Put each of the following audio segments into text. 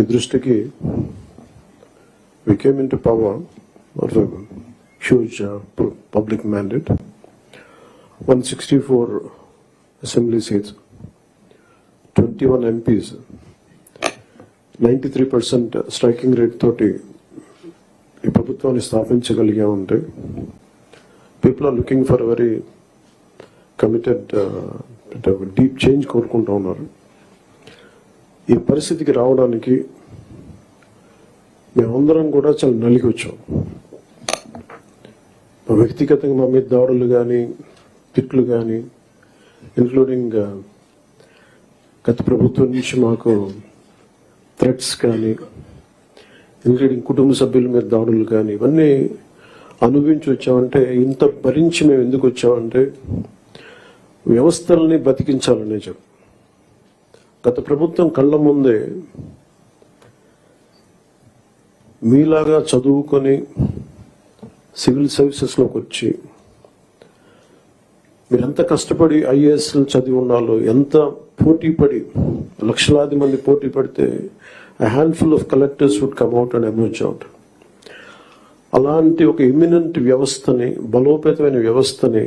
ఈ దృష్టికి we came into power are huge public mandate one sixty four assembly seats twenty one MPs ninety three percent striking rate తోటి ఈ ప్రభుత్వాన్ని స్థాపించగలిగామంటే people are looking for very committed deep change కోరుకుంటూ ఉన్నారు. ఈ పరిస్థితికి రావడానికి మేమందరం కూడా చాలా నలిగి వచ్చాం. మా వ్యక్తిగతంగా మా మీద దాడులు కానీ తిట్లు కానీ ఇంక్లూడింగ్ uh, గత ప్రభుత్వం నుంచి మాకు థ్రెట్స్ కానీ ఇంక్లూడింగ్ కుటుంబ సభ్యుల మీద దాడులు కానీ ఇవన్నీ అనుభవించి వచ్చామంటే ఇంత భరించి మేము ఎందుకు వచ్చామంటే వ్యవస్థలని బతికించాలనే చెప్పు. గత ప్రభుత్వం కళ్ళ ముందే మీలాగా చదువుకొని సివిల్ సర్వీసెస్లోకి వచ్చి మీరు ఎంత కష్టపడి ఐఏఎస్లు చదివి ఉన్నాలో ఎంత పోటీ పడి లక్షలాది మంది పోటీ పడితే handful of collectors would come out and emerge out అలాంటి ఒక ఇమినెంట్ వ్యవస్థని బలోపేతమైన వ్యవస్థని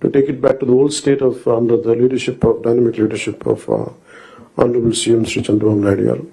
to take it back to the old state of under the leadership of dynamic leadership of uh, Honorable CM Sri Chandrababu Naidu.